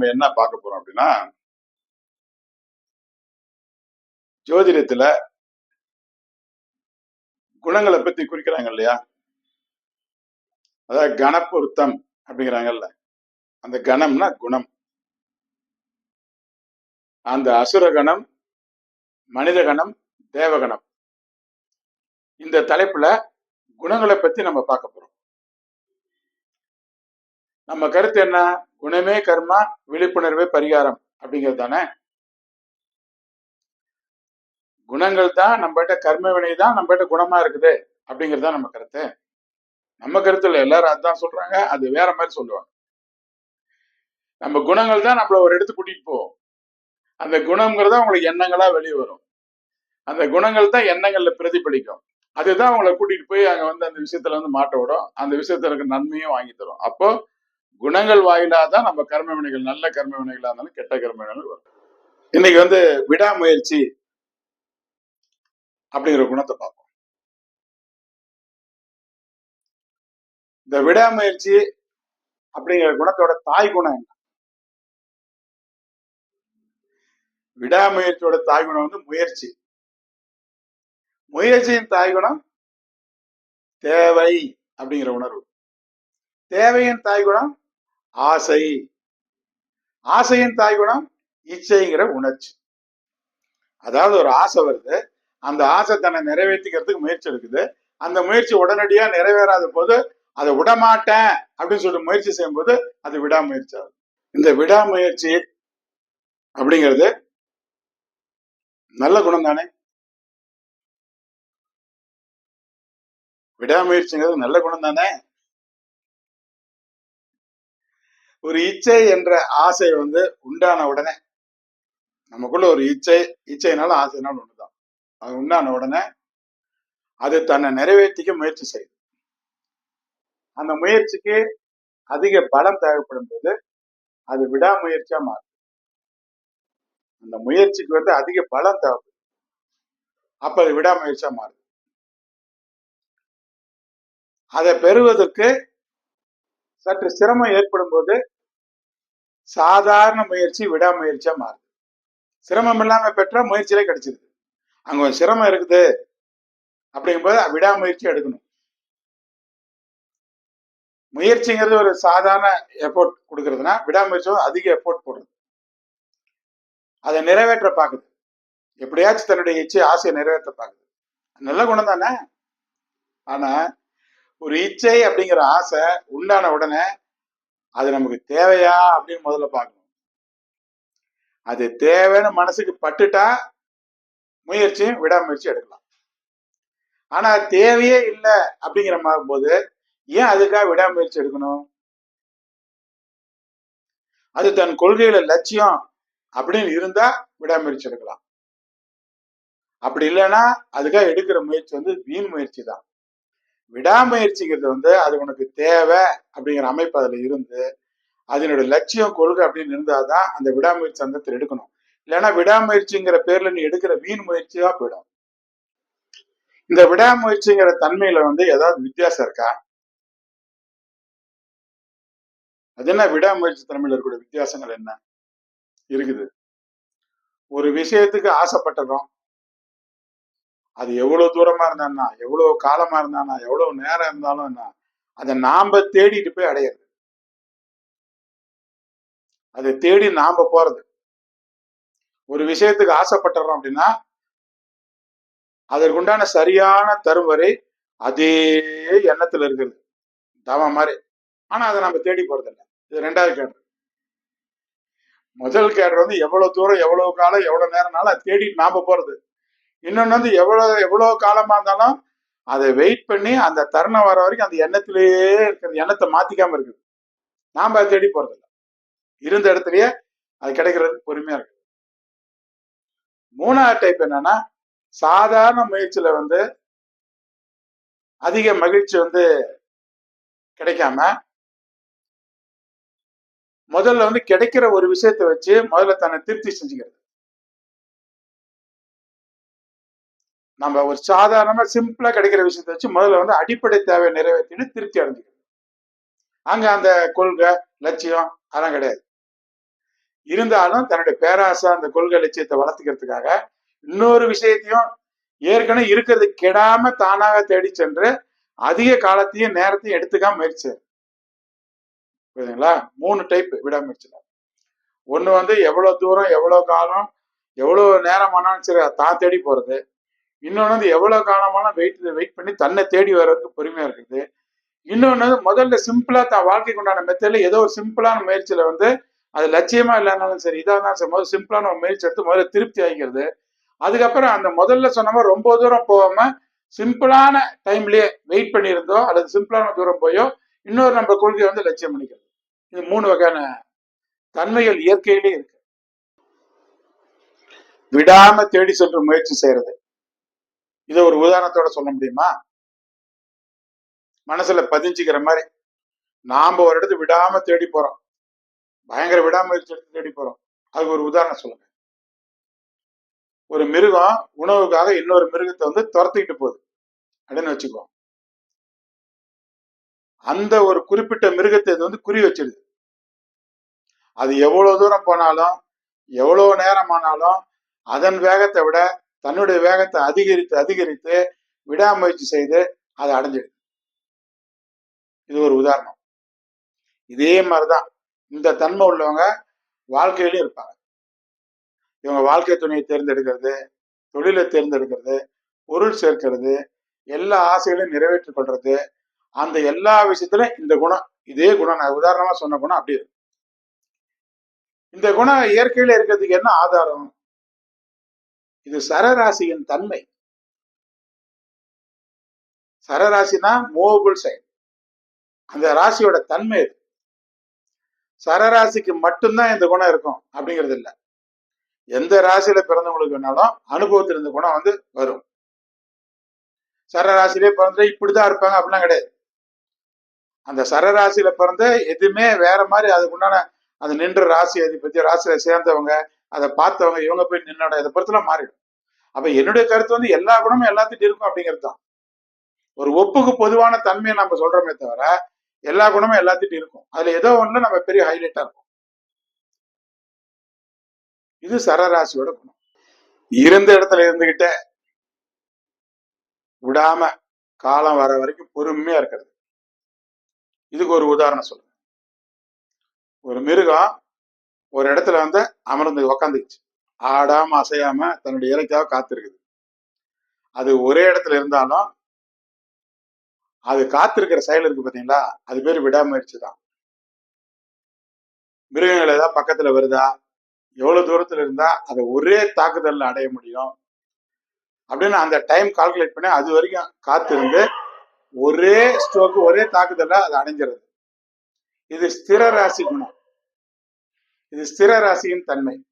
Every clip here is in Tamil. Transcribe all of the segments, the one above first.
நாம என்ன பார்க்க போறோம் அப்படின்னா ஜோதிடத்துல குணங்களை பத்தி குறிக்கிறாங்க இல்லையா? அதாவது கணப்பொருத்தம் அப்படிங்கிறாங்கல்ல. அந்த கணம்னா குணம். அந்த அசுர கணம் மனித கணம் தேவகணம். இந்த தலைப்புல குணங்களை பத்தி நம்ம பார்க்க போறோம். நம்ம கருத்து என்ன? குணமே கர்மா விழிப்புணர்வே பரிகாரம் அப்படிங்கிறது தானே குணங்கள் தான் நம்மகிட்ட கர்ம வினை தான் நம்மகிட்ட குணமா இருக்குது அப்படிங்கிறது தான் நம்ம கருத்து. நம்ம கருத்துல எல்லாரும் அதான் சொல்றாங்க. அது வேற மாதிரி சொல்லுவாங்க. நம்ம குணங்கள் தான் நம்மள ஒரு இடத்து கூட்டிட்டு போவோம் அந்த குணங்கிறத உங்களுக்கு எண்ணங்களா வெளியே வரும். அந்த குணங்கள் தான் எண்ணங்கள்ல பிரதிபலிக்கும். அதுதான் உங்களை கூட்டிட்டு போய் அங்க வந்து அந்த விஷயத்துல வந்து மாட்ட விடும். அந்த விஷயத்துல இருக்க நன்மையும் வாங்கி தரும். அப்போ குணங்கள் வாயிலாக தான் நம்ம கர்ம வினைகள் நல்ல கர்ம வினைகளா இருந்தாலும் கெட்ட கர்ம வினைகள் வரும். இன்னைக்கு வந்து விடாமுயற்சி அப்படிங்கிற குணத்தை பார்ப்போம். இந்த விடாமுயற்சி அப்படிங்கிற குணத்தோட தாய் குணம் என்ன? விடாமுயற்சியோட தாய் குணம் வந்து முயற்சி. முயற்சியின் தாய் குணம் தேவை அப்படிங்கிற உணர்வு. தேவையின் தாய் குணம் ஆசை. ஆசையின் தாய் குணம் இச்சைங்கிற உணர்ச்சி. அதாவது ஒரு ஆசை வருது. அந்த ஆசை தன்னை நிறைவேற்றிக்கிறதுக்கு முயற்சி எடுக்குது. அந்த முயற்சி உடனடியா நிறைவேறாத போது அதை விடமாட்டேன் அப்படின்னு சொல்லிட்டு முயற்சி செய்யும்போது அது விடாமுயற்சி ஆகுது. இந்த விடாமுயற்சி அப்படிங்கிறது நல்ல குணம் தானே? விடாமுயற்சிங்கிறது நல்ல குணம் தானே? ஒரு இச்சை என்ற ஆசை வந்து உண்டான உடனே நமக்குள்ள ஒரு இச்சை இச்சைனாலும் ஆசைனாலும் ஒண்ணுதான். அது உண்டான உடனே அது தன்னை நிறைவேற்றிக்க முயற்சி செய்யுது அந்த முயற்சிக்கு அதிக பலம் தேவைப்படும் போது அது விடாமுயற்சியா மாறும். அந்த முயற்சிக்கு வந்து அதிக பலம் தேவைப்படும். அப்ப அது விடாமுயற்சியா மாறுது அதை பெறுவதற்கு சற்று சிரமம் ஏற்படும் போது சாதாரண முயற்சி விடாமுயற்சியா மாறுது. சிரமம் இல்லாம பெற்ற முயற்சியிலே கிடைச்சிருது. அங்க ஒரு சிரமம் இருக்குது அப்படிங்கும்போது விடாமுயற்சி எடுக்கணும். முயற்சிங்கிறது ஒரு சாதாரண எஃபோர்ட் கொடுக்கறதுனா விடாமுயற்சி அதிக எஃபோர்ட் போடுறது. அதை நிறைவேற்ற பார்க்குது. எப்படியாச்சும் தன்னுடைய இச்சை ஆசையை நிறைவேற்ற பார்க்குது. நல்ல குணம் தானே? ஆனா ஒரு இச்சை அப்படிங்கிற ஆசை உண்டான உடனே அது நமக்கு தேவையா அப்படின்னு முதல்ல பார்க்கணும். அது தேவைன்னு மனசுக்கு பட்டுட்டா முயற்சியும் விடாமுயற்சி எடுக்கலாம். ஆனா தேவையே இல்லை அப்படிங்கிற போது ஏன் அதுக்காக விடாமுயற்சி எடுக்கணும்? அது தன் கொள்கையில லட்சியம் அப்படின்னு இருந்தா விடாமுயற்சி எடுக்கலாம். அப்படி இல்லைன்னா அதுக்காக எடுக்கிற முயற்சி வந்து வீண் முயற்சி தான். விடாமுயற்சிங்கிறது வந்து அது உனக்கு தேவை அப்படிங்கிற அமைப்பு அதுல இருந்து அதனுடைய லட்சியம் கொள்கை அப்படின்னு இருந்தாதான் அந்த விடாமுயற்சி சந்தத்தில் எடுக்கணும். இல்லைன்னா விடாமுயற்சிங்கிற பேர்ல நீ எடுக்கிற வீண் முயற்சியா போயிடும். இந்த விடாமுயற்சிங்கிற தன்மையில வந்து ஏதாவது வித்தியாசம் இருக்கா? அது என்ன விடாமுயற்சி தன்மையில இருக்கக்கூடிய வித்தியாசங்கள் என்ன? இருக்குது. ஒரு விஷயத்துக்கு ஆசைப்பட்டதும் அது எவ்வளவு தூரமா இருந்தான்னா எவ்வளவு காலமா இருந்தானா எவ்வளவு நேரம் இருந்தாலும் என்ன அதை நாம தேடிட்டு போய் அடையிறது. அதை தேடி நாம போறது. ஒரு விஷயத்துக்கு ஆசைப்பட்டுறோம் அப்படின்னா அதற்குண்டான சரியான தரும் வரை அதே எண்ணத்துல இருக்கிறது. தவ மாதிரி. ஆனா அதை நம்ம தேடி போறதில்லை. இது ரெண்டாவது கேடு முதல் கேடு வந்து எவ்வளவு தூரம் எவ்வளவு காலம் எவ்வளவு நேரம்னாலும் அதை தேடிட்டு நாம போறது. இன்னொன்று வந்து எவ்வளோ எவ்வளோ காலமாக இருந்தாலும் அதை வெயிட் பண்ணி அந்த தருணம் வர வரைக்கும் அந்த எண்ணத்திலேயே இருக்கிற எண்ணத்தை மாற்றிக்காமல் இருக்குது. நாம் அதை தேடி போகிறதில்ல இருந்த இடத்துலயே அது கிடைக்கிறது பொறுமையாக இருக்குது மூணாவது டைப் என்னன்னா சாதாரண முயற்சியில் வந்து அதிக மகிழ்ச்சி வந்து கிடைக்காம முதல்ல வந்து கிடைக்கிற ஒரு விஷயத்தை வச்சு முதல்ல தன்னை திருப்தி செஞ்சுக்கிறது. நம்ம ஒரு சாதாரணமா சிம்பிளா கிடைக்கிற விஷயத்த வச்சு முதல்ல வந்து அடிப்படை தேவை நிறைவேற்றிட்டு திருப்தி அடைஞ்சுக்கிறது அங்க அந்த கொள்கை லட்சியம் அதெல்லாம் கிடையாது. இருந்தாலும் தன்னுடைய பேராசை அந்த கொள்கை லட்சியத்தை வளர்த்துக்கிறதுக்காக இன்னொரு விஷயத்தையும் ஏற்கனவே இருக்கிறது கெடாம தானாக தேடி சென்று அதிக காலத்தையும் நேரத்தையும் எடுத்துக்காம முயற்சி புரியுதுங்களா? மூணு டைப் விடாமுயற்சியில ஒன்று வந்து எவ்வளோ தூரம் எவ்வளோ காலம் எவ்வளோ நேரம் ஆனாலும் சரி அதை தான் தேடி போகிறது இன்னொன்று வந்து எவ்வளோ காலமான வெயிட் வெயிட் பண்ணி தன்னை தேடி வர்றதுக்கு பொறுமையாக இருக்குது. இன்னொன்று வந்து முதல்ல சிம்பிளாக தான் வாழ்க்கைக்கு உண்டான மெத்தட்ல ஏதோ ஒரு சிம்பிளான முயற்சியில் வந்து அது லட்சியமா இல்லைனாலும் சரி இதாக இருந்தாலும் சரி. முதல் சிம்பிளான ஒரு முயற்சி எடுத்து முதல்ல திருப்தி ஆகிக்கிறது அதுக்கப்புறம் அந்த முதல்ல சொன்ன ரொம்ப தூரம் போகாம சிம்பிளான டைம்லயே வெயிட் பண்ணியிருந்தோ அல்லது சிம்பிளான தூரம் போயோ இன்னொரு நம்ம கொள்கையை வந்து லட்சியம் பண்ணிக்கிறது. இது மூணு வகையான தன்மைகள் இயற்கையிலே இருக்கு. விடாம தேடி சென்று முயற்சி செய்யறது. இதை ஒரு உதாரணத்தோட சொல்ல முடியுமா? மனசுல பதிஞ்சுக்கிற மாதிரி. நாம ஒரு இடத்து விடாம தேடி போறோம். பயங்கர விடாமுயற்சி எடுத்து தேடி போறோம். அதுக்கு ஒரு உதாரணம் சொல்லுங்க. ஒரு மிருகம் உணவுக்காக இன்னொரு மிருகத்தை வந்து துரத்திக்கிட்டு போகுது. அப்படின்னு வச்சுக்கோ. அந்த ஒரு குறிப்பிட்ட மிருகத்தை இது வந்து குறி வச்சிடுது அது எவ்வளவு தூரம் போனாலும் எவ்வளவு நேரம் ஆனாலும் அதன் வேகத்தை விட தன்னுடைய வேகத்தை அதிகரித்து அதிகரித்து விடாமுயற்சி செய்து அதை அடைஞ்சிடுது. இது ஒரு உதாரணம். இதே மாதிரிதான். இந்த தன்மை உள்ளவங்க வாழ்க்கையிலும் இருப்பாங்க. இவங்க வாழ்க்கை துணையை தேர்ந்தெடுக்கிறது தொழிலை தேர்ந்தெடுக்கிறது பொருள் சேர்க்கிறது எல்லா ஆசைகளையும் நிறைவேற்றிக் கொள்றது. அந்த எல்லா விஷயத்திலும் இந்த குணம் இதே குணம். நான் உதாரணமா சொன்ன குணம் அப்படி இருக்கு இந்த குணம் இயற்கையில இருக்கிறதுக்கு என்ன ஆதாரம்? இது சரராசியின் தன்மை. சரராசினா மூவபிள் சைன் அந்த ராசியோட தன்மை இது. சரராசிக்கு மட்டும்தான் இந்த குணம் இருக்கும் அப்படிங்கிறது இல்லை. எந்த ராசியில பிறந்தவங்களுக்கு வேணாலும் அனுபவத்தில் இந்த குணம் வந்து வரும். சரராசிலே பிறந்த இப்படிதான் இருப்பாங்க அப்படிலாம் கிடையாது. அந்த சரராசியில பிறந்த எதுவுமே வேற மாதிரி அதுக்குண்டான அது நின்ற ராசி அதிபதி ராசியில சேர்ந்தவங்க அதை பார்த்தவங்க இவங்க போய் நின்னோட இதை பொறுத்தலாம் மாறிடும். அப்ப என்னுடைய கருத்து வந்து எல்லா குணமும் எல்லாத்துட்டும் இருக்கும் அப்படிங்கிறது தான். ஒரு ஒப்புக்கு பொதுவான தன்மையை நம்ம சொல்றோமே தவிர எல்லா குணமும் எல்லாத்துட்டும் இருக்கும். அதுல ஏதோ ஒண்ணுல நம்ம பெரிய ஹைலைட்டா இருக்கும். இது சரராசியோட குணம். இருந்த இடத்துல இருந்துகிட்டே விடாம காலம் வர வரைக்கும் பொறுமையா இருக்கிறது. இதுக்கு ஒரு உதாரணம் சொல்லுங்க ஒரு மிருகம் ஒரு இடத்துல வந்து அமர்ந்து உக்காந்துக்குச்சு. ஆடாம அசையாம தன்னுடைய இலக்காக காத்திருக்குது. அது ஒரே இடத்துல இருந்தாலும் அது காத்திருக்கிற செயல் இருக்கு பாத்தீங்களா? அது பேர் விடாமுயற்சி தான். மிருகங்கள் ஏதாவது பக்கத்துல வருதா? எவ்வளவு தூரத்துல இருந்தா அதை ஒரே தாக்குதல்ல அடைய முடியும்? அப்படின்னு அந்த டைம் கால்குலேட் பண்ணி அது வரைக்கும் காத்திருந்து ஒரே ஸ்ட்ரோக்கு ஒரே தாக்குதல்ல அது அடைஞ்சிருது. இது ஸ்திர ராசி குணம். இது ஸ்திர ராசியின் தன்மை.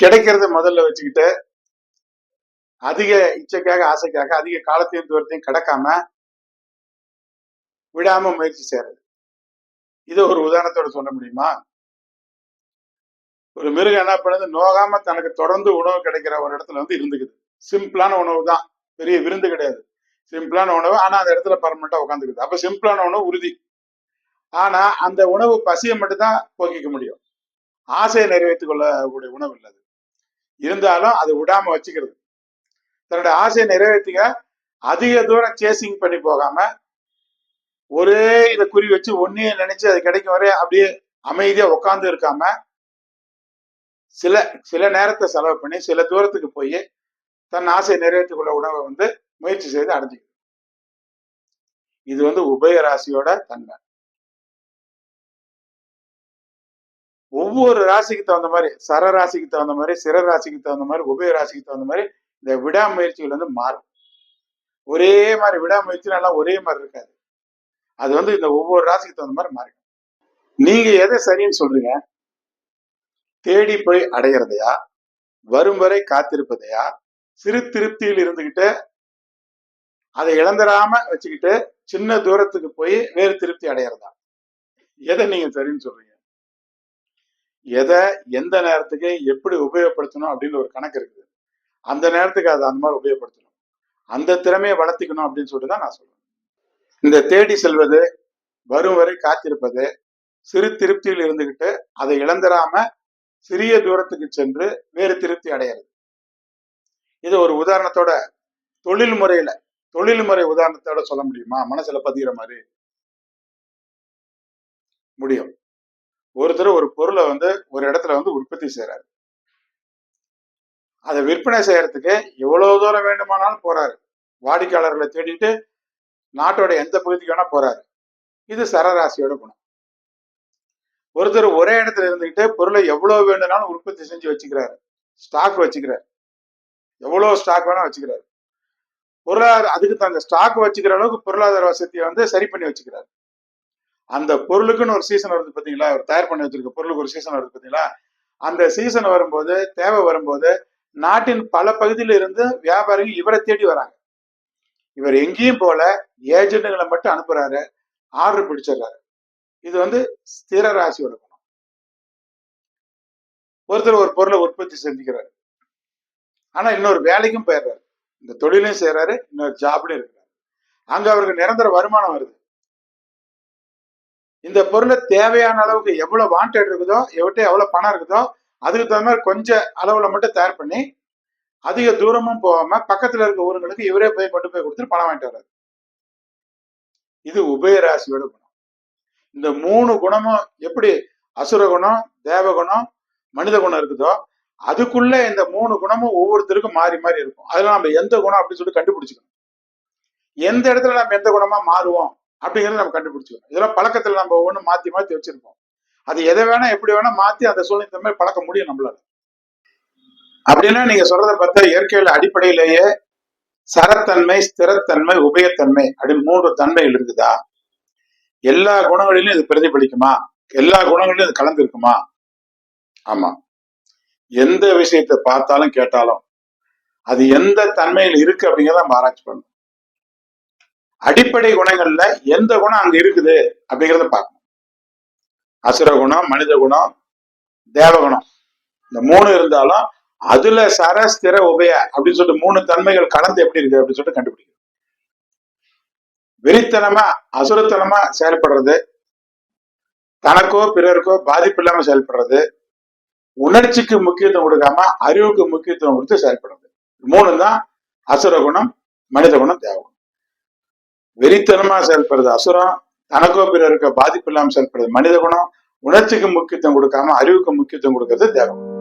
கிடைக்கிறத முதல்ல வச்சுக்கிட்டு அதிக இச்சைக்காக ஆசைக்காக அதிக காலத்தையும் தூரத்தையும் கிடக்காம விடாம முயற்சி செய்யறது. இது ஒரு உதாரணத்தோட சொல்ல முடியுமா? ஒரு மிருகம் என்ன பண்ணுது? நோகாம தனக்கு தொடர்ந்து உணவு கிடைக்கிற ஒரு இடத்துல வந்து இருந்துக்குது. சிம்பிளான உணவு தான். பெரிய விருந்து கிடையாது. சிம்பிளான உணவு ஆனா அந்த இடத்துல பர்மனண்டா உட்காந்துக்குது அப்ப சிம்பிளான உணவு உறுதி. ஆனா அந்த உணவு பசியை மட்டும்தான் போக்கிக்க முடியும். ஆசையை நிறைவேற்றிக் கொள்ளக்கூடிய உணவு இல்லது இருந்தாலும் அது விடாம வச்சுக்கிறது. தன்னுடைய ஆசையை நிறைவேற்றிக்க அதிக தூரம் சேசிங் பண்ணி போகாம ஒரே இதை குறி வச்சு ஒன்னே நினைச்சு அது கிடைக்கும் வரை அப்படியே அமைதியா உட்கார்ந்து இருக்காம சில சில நேரத்தை செலவு பண்ணி சில தூரத்துக்கு போய் தன் ஆசையை நிறைவேற்றிக் கொள்ள உணவை வந்து முயற்சி செய்து அடைஞ்சிக்கணும் இது வந்து உபய ராசியோட தன்மை. ஒவ்வொரு ராசிக்கு தகுந்த மாதிரி சர ராசிக்கு தகுந்த மாதிரி சிற ராசிக்கு தகுந்த மாதிரி உபய ராசிக்கு தகுந்த மாதிரி இந்த விடாமுயற்சிகள் வந்து மாறும். ஒரே மாதிரி விடாமுயற்சினாலாம் ஒரே மாதிரி இருக்காது. அது வந்து இந்த ஒவ்வொரு ராசிக்கு தகுந்த மாதிரி மாறும் நீங்க எதை சரின்னு சொல்றீங்க? தேடி போய் அடையிறதையா? வரும் வரை காத்திருப்பதையா? சிறு திருப்தியில் இருந்துகிட்டு அதை இழந்துடாம வச்சுக்கிட்டு சின்ன தூரத்துக்கு போய் வேறு திருப்தி அடையிறதா? எதை நீங்க சரின்னு சொல்றீங்க? எதை எந்த நேரத்துக்கு எப்படி உபயோகப்படுத்தணும் அப்படின்னு ஒரு கணக்கு இருக்குது. அந்த நேரத்துக்கு அதை அந்த மாதிரி உபயோகப்படுத்தணும். அந்த திறமையை வளர்த்திக்கணும் அப்படின்னு சொல்லிட்டு தான் நான் சொல்றேன். இந்த தேடி செல்வது வரும் வரை காத்திருப்பது சிறு திருப்தியில் இருந்துகிட்டு அதை இழந்துடாம சிறிய தூரத்துக்கு சென்று வேறு திருப்தி அடையிறது. இது ஒரு உதாரணத்தோட தொழில் முறையில தொழில்முறை உதாரணத்தோட சொல்ல முடியுமா? மனசுல பதிகிற மாதிரி. முடியும். ஒருத்தர் ஒரு பொருளை வந்து ஒரு இடத்துல வந்து உற்பத்தி செய்யறாரு அதை விற்பனை செய்யறதுக்கு எவ்வளவு தூரம் வேண்டுமானாலும் போறாரு. வாடிக்கையாளர்களை தேடிட்டு நாட்டோட எந்த பகுதிக்கு வேணா போறாரு. இது சரராசியோட குணம். ஒருத்தர் ஒரே இடத்துல இருந்துகிட்டு பொருளை எவ்வளவு வேண்டும்னாலும் உற்பத்தி செஞ்சு வச்சுக்கிறாரு. ஸ்டாக் வச்சுக்கிறாரு. எவ்வளவு ஸ்டாக் வேணா வச்சுக்கிறாரு. பொருளாதார அதுக்கு தகுந்த ஸ்டாக் வச்சுக்கிற அளவுக்கு பொருளாதார வசதியை வந்து சரி பண்ணி வச்சுக்கிறாரு. அந்த பொருளுக்குன்னு ஒரு சீசன் வருது பார்த்தீங்களா அவர் தயார் பண்ணி வச்சிருக்க பொருளுக்கு ஒரு சீசன் வருது பார்த்தீங்களா அந்த சீசன் வரும்போது தேவை வரும்போது நாட்டின் பல பகுதியில இருந்து வியாபாரிகள் இவரை தேடி வராங்க. இவர் எங்கேயும் போல ஏஜென்ட்டுகளை மட்டும் அனுப்புறாரு. ஆர்டர் பிடிச்சிடுறாரு. இது வந்து ஸ்திர ராசியோட குணம். ஒருத்தர் ஒரு பொருளை உற்பத்தி செஞ்சுக்கிறாரு. ஆனா இன்னொரு வேலைக்கும் போயிடுறாரு. இந்த தொழிலையும் செய்யறாரு இன்னொரு ஜாப்லயும் இருக்கிறாரு. அங்க அவருக்கு நிரந்தர வருமானம் வருது. இந்த பொருளை தேவையான அளவுக்கு எவ்வளவு வாண்டட் இருக்குதோ எவர்கிட்ட எவ்வளவு பணம் இருக்குதோ அதுக்கு தகுந்த மாதிரி கொஞ்சம் அளவுல மட்டும் தயார் பண்ணி அதிக தூரமும் போகாம பக்கத்துல இருக்க ஊருங்களுக்கு இவரே போய் கொண்டு போய் கொடுத்துட்டு பணம் வாங்கிட்டு வர்றாரு. இது உபயராசியோட குணம். இந்த மூணு குணமும் எப்படி அசுர குணம் தேவகுணம் மனித குணம் இருக்குதோ அதுக்குள்ள இந்த மூணு குணமும் ஒவ்வொருத்தருக்கும் மாறி மாறி இருக்கும். அதுல நம்ம எந்த குணம் அப்படின்னு சொல்லிட்டு கண்டுபிடிச்சுக்கணும். எந்த இடத்துல நம்ம எந்த குணமா மாறுவோம்? அப்படிங்கிறத நம்ம கண்டுபிடிச்சிக்கணும். இதெல்லாம் பழக்கத்துல நம்ம ஒவ்வொன்றும் மாத்தி மாத்தி வச்சிருப்போம். அது எதை வேணா எப்படி வேணா மாத்தி அந்த சூழ்நிலை மாதிரி பழக்க முடியும் நம்மளால. அப்படின்னா நீங்க சொல்றத பார்த்தா இயற்கையில அடிப்படையிலேயே சரத்தன்மை ஸ்திரத்தன்மை உபயத்தன்மை அப்படின்னு மூன்று தன்மைகள் இருக்குதா? எல்லா குணங்களிலும் இது பிரதிபலிக்குமா? எல்லா குணங்களிலும் இது கலந்து இருக்குமா ஆமா. எந்த விஷயத்தை பார்த்தாலும் கேட்டாலும் அது எந்த தன்மையில் இருக்கு அப்படிங்கிறத நம்ம ஆராய்ச்சி பண்ணணும். அடிப்படை குணங்கள்ல எந்த குணம் அங்க இருக்குது அப்படிங்கிறத பார்க்கணும். அசுர குணம் மனித குணம் தேவகுணம் இந்த மூணு இருந்தாலும் அதுல சர ஸ்திர உபய அப்படின்னு சொல்லிட்டு மூணு தன்மைகள் கலந்து எப்படி இருக்கு அப்படின்னு சொல்லிட்டு கண்டுபிடிக்கணும். வெறித்தனமா அசுரத்தனமா செயல்படுறது தனக்கோ பிறருக்கோ பாதிப்பு இல்லாம செயல்படுறது உணர்ச்சிக்கு முக்கியத்துவம் கொடுக்காம அறிவுக்கு முக்கியத்துவம் கொடுத்து செயல்படுறது. மூணு தான் அசுர குணம் மனித குணம் தேவகுணம் வெறித்தனமா செயல்படுறது அசுரம் தனக்கோ பிறருக்கு பாதிப்பு இல்லாமல் செயல்படுறது மனித குணம் உணர்ச்சிக்கு முக்கியத்துவம் கொடுக்காம அறிவுக்கு முக்கியத்துவம் கொடுக்கறது தேவகுணம்